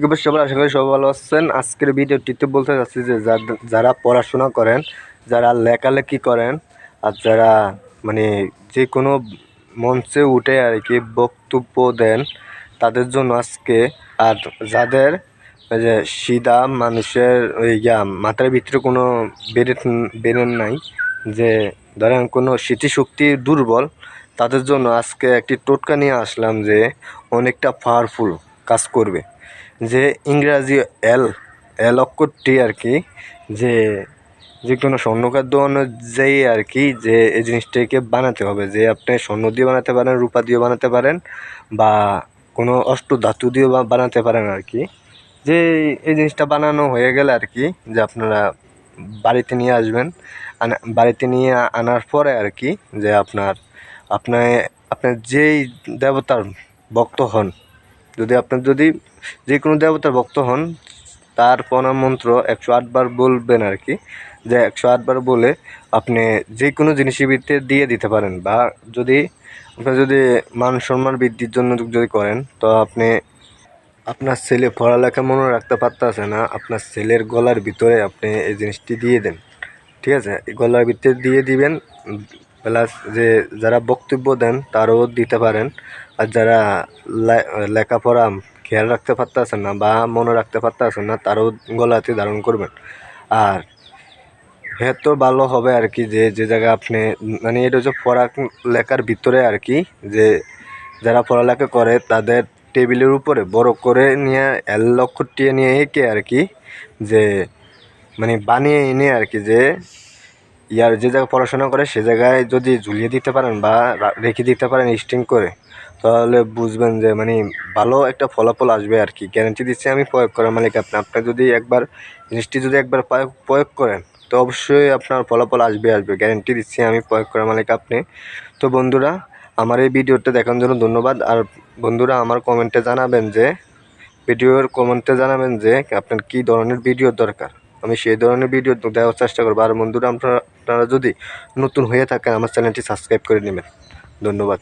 খবর সবার আশা করি সবাই ভালো আছেন। আজকের ভিডিওটিতে বলতে চাচ্ছি যে যারা পড়াশোনা করেন, যারা লেখালেখি করেন, আর যারা মানে যে কোনো মঞ্চে উঠে আর কি বক্তব্য দেন, তাদের জন্য আজকে আর যাদের যে সিধা মানুষের ওই ইয়া, মাথার ভিতরে কোনো বেরেন বেরেন নাই, যে ধরেন কোনো স্মৃতিশক্তি দুর্বল, তাদের জন্য আজকে একটি টোটকা নিয়ে আসলাম যে অনেকটা পাওয়ারফুল কাজ করবে। যে ইংরাজি এল এল অক্ষরটি আর কি, যে যে কোনো স্বর্ণকাদ্য অনুযায়ী আর কি যে এই জিনিসটাকে বানাতে হবে। যে আপনি স্বর্ণ দিয়ে বানাতে পারেন, রূপা দিয়ে বানাতে পারেন বা কোনো অষ্ট ধাতু দিয়েও বানাতে পারেন আর কি। যে এই জিনিসটা বানানো হয়ে গেলে আর কি যে আপনারা বাড়িতে নিয়ে আসবেন। বাড়িতে নিয়ে আনার পরে আর কি যে আপনার আপনার আপনার যেই দেবতার ভক্ত হন যদি আপনার যদি যে কোনো দেবতার ভক্ত হন, তার প্রণাম মন্ত্র একশো আটবার বলবেন আর কি, যে একশো আটবার বলে আপনি যে কোনো জিনিসের ভিতরে দিয়ে দিতে পারেন। বা যদি আপনার যদি মান সম্মান বৃদ্ধির জন্য যদি করেন, তো আপনি আপনার ছেলে পড়ালেখা মনে রাখতে পারতেছে না, আপনার ছেলের গলার ভিতরে আপনি এই জিনিসটি দিয়ে দেন। ঠিক আছে? গলার ভিতরে দিয়ে দিবেন প্লাস যে যারা বক্তব্য দেন তারও দিতে পারেন। আর যারা লেখাপড়া খেয়াল রাখতে পারতেছেন না বা মনে রাখতে পারতেছেন না, তারও গলাতে ধারণ করবেন। আর হ্যাঁ তো ভালো হবে আর কি যে যে জায়গায় আপনি মানে এটা হচ্ছে পড়া লেখার ভিতরে আর কি যে, যারা পড়ালেখা করে তাদের টেবিলের উপরে বড় করে নিয়ে এল অক্ষরটি নিয়ে এঁকে আর কি যে মানে বানিয়ে এনে আর কি যে ইয়ার যে জায়গায় পড়াশোনা করে, সে জায়গায় যদি ঝুলিয়ে দিতে পারেন বা রেখে দিতে পারেন স্টিং করে, তাহলে বুঝবেন যে মানে ভালো একটা ফলাফল আসবে আর কি। গ্যারেন্টি দিচ্ছি আমি প্রয়োগ করার মালিক আপনি। আপনি যদি একবার জিনিসটি যদি একবার প্রয়োগ করেন, তো অবশ্যই আপনার ফলাফল আসবে আসবে। গ্যারান্টি দিচ্ছি আমি প্রয়োগ করার মালিক আপনি। তো বন্ধুরা, আমার এই ভিডিওটা দেখার জন্য ধন্যবাদ। আর বন্ধুরা, আমার কমেন্টে জানাবেন যে, ভিডিওর কমেন্টে জানাবেন যে, আপনার কী ধরনের ভিডিও দরকার? আমি সেই ধরনের ভিডিও দেওয়ার চেষ্টা করব। আর বন্ধুরা আপনারা যদি নতুন হয়ে থাকেন, আমার চ্যানেলটি সাবস্ক্রাইব করে নেবেন। ধন্যবাদ।